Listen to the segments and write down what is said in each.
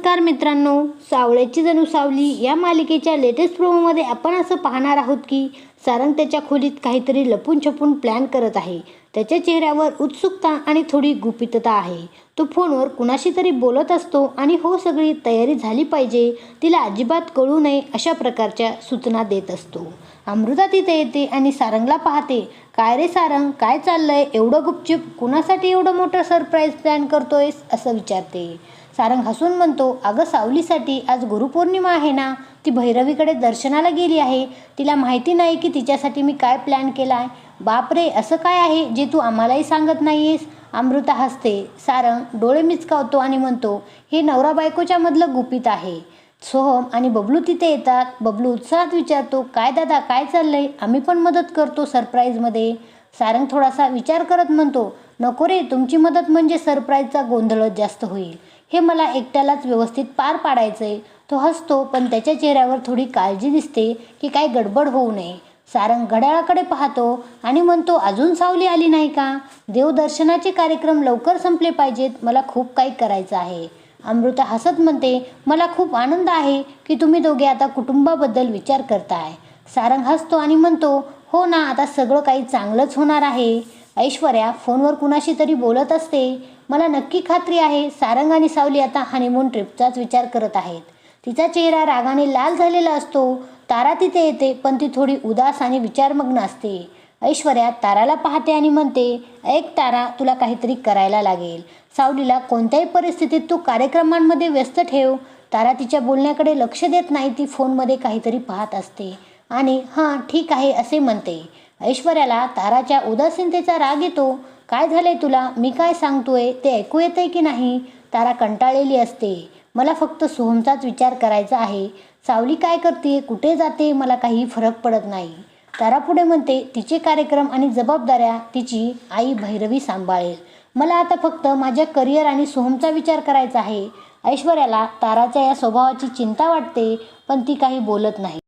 नमस्कार मित्रांनो सावळ्याची जणू सावली या मालिकेच्या लेटेस्ट प्रोमोमध्ये आपण असं पाहणार आहोत की सारंग त्याच्या खोलीत काहीतरी लपून छपून प्लॅन करत आहे. त्याच्या चेहऱ्यावर उत्सुकता आणि थोडी गुपितता आहे. तो फोनवर कुणाशी तरी बोलत असतो आणि हो सगळी तयारी झाली पाहिजे तिला अजिबात कळू नये अशा प्रकारच्या सूचना देत असतो. अमृता तिथे येते आणि सारंगला पाहते काय रे सारंग काय चाललंय? एवढं गुपचूप कुणासाठी एवढं मोठं सरप्राईज प्लॅन करतोयस? असं विचारते. सारंग हसून म्हणतो अगं सावलीसाठी आज गुरुपौर्णिमा आहे ना? ती भैरवीकडे दर्शनाला गेली आहे. तिला माहिती नाही की तिच्यासाठी मी काय प्लॅन केला आहे बापरे असं काय आहे जे तू आम्हालाही सांगत नाहीयेस? अमृता हसते. सारंग डोळे मिचकावतो आणि म्हणतो हे नवरा बायकोच्या मधलं गुपित आहे. सोहम आणि बबलू तिथे येतात. बबलू उत्साहात विचारतो काय दादा काय चाललंय? आम्ही पण मदत करतो सरप्राईजमध्ये. सारंग थोडासा विचार करत म्हणतो नको रे तुमची मदत म्हणजे सरप्राईजचा गोंधळच जास्त होईल. हे मला एकट्यालाच व्यवस्थित पार पाडायचं आहे तो हसतो पण त्याच्या चेहऱ्यावर थोडी काळजी दिसते की काय गडबड होऊ नये. सारंग घड्याळाकडे पाहतो आणि म्हणतो अजून सावली आली नाही का? देवदर्शनाचे कार्यक्रम लवकर संपले पाहिजेत. मला खूप काही करायचं आहे. अमृता हसत म्हणते मला खूप आनंद आहे की तुम्ही दोघे आता कुटुंबाबद्दल विचार करताय. सारंग हसतो आणि म्हणतो हो ना आता सगळं काही चांगलंच होणार आहे. ऐश्वर्या फोनवर कुणाशी तरी बोलत असते. मला नक्की खात्री आहे सारंग आणि सावली आता हनीमून ट्रिपचाच विचार करत आहेत. तिचा चेहरा रागाने लाल झालेला असतो तारा तिथे येते पण ती थोडी उदास आणि विचारमग्न असते. ऐश्वर्या ताराला पाहते आणि म्हणते ऐक तारा तुला काहीतरी करायला लागेल. सावलीला कोणत्याही परिस्थितीत तू कार्यक्रमांमध्ये व्यस्त ठेव तारा तिच्या बोलण्याकडे लक्ष देत नाही ती फोनमध्ये काहीतरी पाहत असते. आणि हां ठीक आहे असे म्हणते. ऐश्वर्याला ताराच्या उदासीनतेचा राग येतो. काय झालंय तुला? मी काय सांगतोय? ते ऐकू येतंय की नाही? तारा कंटाळलेली असते. मला फक्त सोहमचाच विचार करायचा आहे. सावली काय करते? कुठे जाते? मला काही फरक पडत नाही. तारा पुढे म्हणते तिचे कार्यक्रम आणि जबाबदाऱ्या तिची आई भैरवी सांभाळेल. मला आता फक्त माझ्या करिअर आणि सोहमचा विचार करायचा आहे. ऐश्वर्याला ताराच्या या स्वभावाची चिंता वाटते पण ती काही बोलत नाही.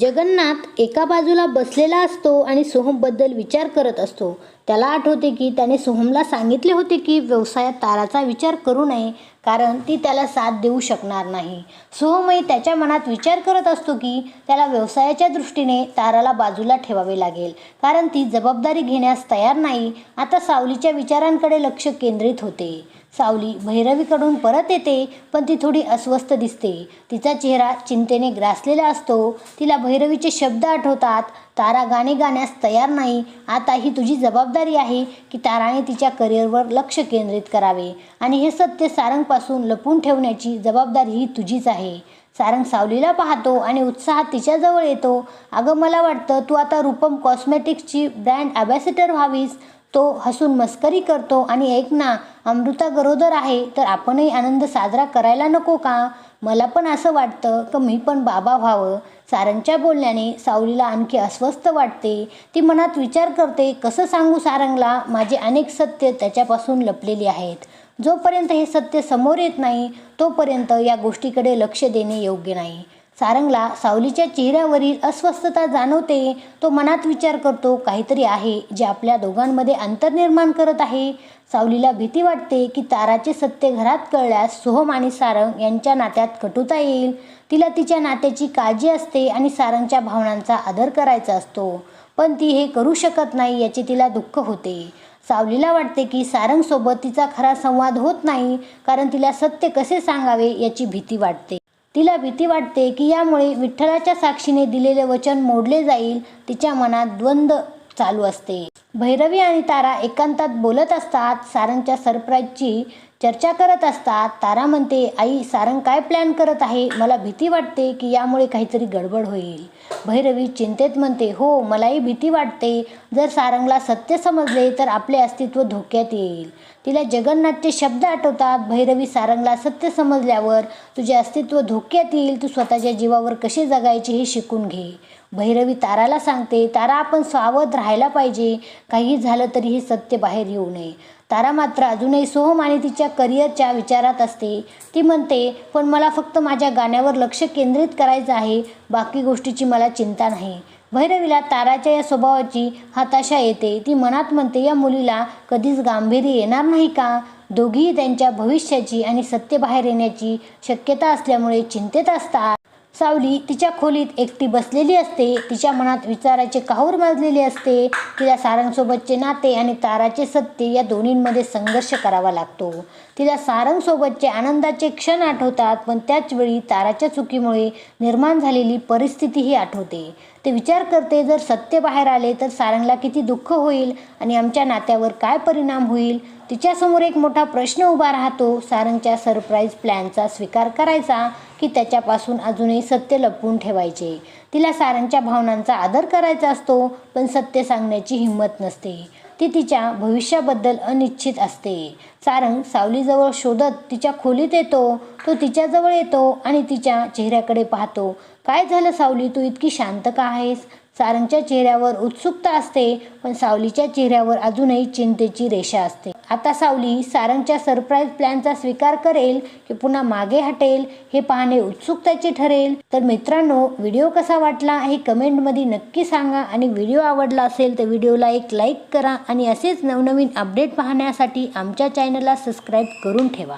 जगन्नाथ एका बाजूला बसलेला असतो आणि सोहमबद्दल विचार करत असतो. त्याला आठवते की त्याने सोहमला सांगितले होते की व्यवसायात ताराचा विचार करू नये कारण ती त्याला साथ देऊ शकणार नाही. सोहमही त्याच्या मनात विचार करत असतो की त्याला व्यवसायाच्या दृष्टीने ताराला बाजूला ठेवावे लागेल कारण ती जबाबदारी घेण्यास तयार नाही. आता सावलीच्या विचारांकडे लक्ष केंद्रित होते. सावली भैरवीकडून परत येते पण ती थोडी अस्वस्थ दिसते. तिचा चेहरा चिंतेने ग्रासलेला असतो. तिला भैरवीचे शब्द आठवतात तारा गाणे गाण्यास तयार नाही. आता ही तुझी जबाबदारी आहे की ताराने तिच्या करिअरवर लक्ष केंद्रित करावे. आणि हे सत्य सारंगपासून लपून ठेवण्याची जबाबदारी ही तुझीच आहे. सारंग सावलीला पाहतो आणि उत्साहात तिच्याजवळ येतो. अगं मला वाटतं तू आता रूपम कॉस्मेटिक्सची ब्रँड ॲम्बॅसिडर व्हावीस. तो हसून मस्करी करतो आणि ऐक ना अमृता गरोदर आहे तर आपणही आनंद साजरा करायला नको का? मला पण असं वाटतं की मी पण बाबा व्हावं. सारंगच्या बोलण्याने सावलीला आणखी अस्वस्थ वाटते. ती मनात विचार करते कसं सांगू सारंगला? माझे अनेक सत्य त्याच्यापासून लपलेली आहेत. जोपर्यंत हे सत्य समोर येत नाही तोपर्यंत या गोष्टीकडे लक्ष देणे योग्य नाही. सारंगला सावलीच्या चेहऱ्यावरील अस्वस्थता जाणवते तो मनात विचार करतो काहीतरी आहे जे आपल्या दोघांमध्ये अंतर निर्माण करत आहे. सावलीला भीती वाटते की ताराचे सत्य घरात कळल्यास सोहम आणि सारंग यांच्या नात्यात कटुता येईल. तिला तिच्या नात्याची काळजी असते आणि सारंगच्या भावनांचा आदर करायचा असतो. पण ती हे करू शकत नाही याचे तिला दुःख होते. सावलीला वाटते की सारंगसोबत तिचा खरा संवाद होत नाही कारण तिला सत्य कसे सांगावे याची भीती वाटते. तिला भीती वाटते की यामुळे विठ्ठलाच्या साक्षीने दिलेले वचन मोडले जाईल तिच्या मनात द्वंद्व चालू असते. भैरवी आणि तारा एकांतात बोलत असतात सारंगच्या सरप्राईजची चर्चा करत असतात. तारा म्हणते आई सारंग काय प्लॅन करत आहे? मला भीती वाटते की यामुळे काहीतरी गडबड होईल. भैरवी चिंतेत म्हणते हो मलाही भीती वाटते. जर सारंगला सत्य समजले तर आपले अस्तित्व धोक्यात येईल. तिला जगन्नाथचे शब्द आठवतात. भैरवी सारंगला सत्य समजल्यावर तुझे अस्तित्व धोक्यात येईल. तू स्वतःच्या जीवावर कसे जगायचे हे शिकून घे. भैरवी ताराला सांगते तारा आपण सावध राहायला पाहिजे. काही झालं तरी हे सत्य बाहेर येऊ नये. तारा मात्र अजूनही सोहम आणि तिच्या करिअरच्या विचारात असते. ती म्हणते पण मला फक्त माझ्या गाण्यावर लक्ष केंद्रित करायचं आहे. बाकी गोष्टीची मला चिंता नाही. भैरवीला ताराच्या या स्वभावाची हताशा येते. ती मनात म्हणते या मुलीला कधीच गांभीर्य येणार नाही का? दोघीही त्यांच्या भविष्याची आणि सत्य बाहेर येण्याची शक्यता असल्यामुळे चिंतेत असतात. सावली तिच्या खोलीत एकटी बसलेली असते. तिच्या मनात विचाराचे काहूर माजलेले असते. तिला सारंगसोबतचे नाते आणि ताराचे सत्य या दोन्हींमध्ये संघर्ष करावा लागतो. तिला सारंगसोबतचे आनंदाचे क्षण आठवतात पण त्याच वेळी ताराच्या चुकीमुळे निर्माण झालेली परिस्थितीही आठवते. ते विचार करते जर सत्य बाहेर आले तर सारंगला किती दुःख होईल आणि आमच्या नात्यावर काय परिणाम होईल? तिच्यासमोर एक मोठा प्रश्न उभा राहतो. सारंगच्या सरप्राईज प्लॅनचा स्वीकार करायचा की त्याच्यापासून अजूनही सत्य लपवून ठेवायचे. तिला सारंगच्या भावनांचा आदर करायचा असतो पण सत्य सांगण्याची हिंमत नसते. ती तिच्या भविष्याबद्दल अनिश्चित असते. सारंग सावलीजवळ शोधत तिच्या खोलीत येतो. तो तिच्याजवळ येतो आणि तिच्या चेहऱ्याकडे पाहतो. काय झालं सावली? तू इतकी शांत का आहेस? सारंगच्या चेहऱ्यावर उत्सुकता असते पण सावलीच्या चेहऱ्यावर अजूनही चिंतेची रेषा असते. आता सावली सारंगच्या सरप्राईज प्लॅनचा स्वीकार करेल की पुन्हा मागे हटेल हे पाहणे उत्सुकतेचे ठरेल. तर मित्रांनो व्हिडिओ कसा वाटला हे कमेंटमध्ये नक्की सांगा आणि व्हिडिओ आवडला असेल तर व्हिडिओला एक लाईक करा आणि असेच नवनवीन अपडेट पाहण्यासाठी आमच्या चॅनलला सबस्क्राईब करून ठेवा.